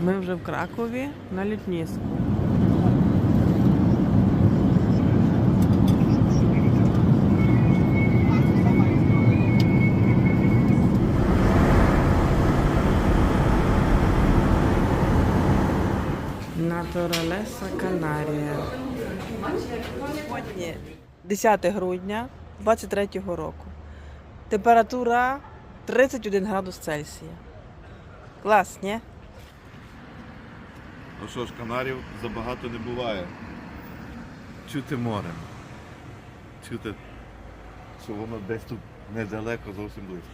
Ми вже в Кракові на літніску. Натуралеса Канарія. Сьогодні 10 грудня 23 року. Температура 31 градус Цельсія. Клас, ні? Ну що ж, канарів забагато не буває. Чути море. Чути, що воно десь тут недалеко, зовсім близько.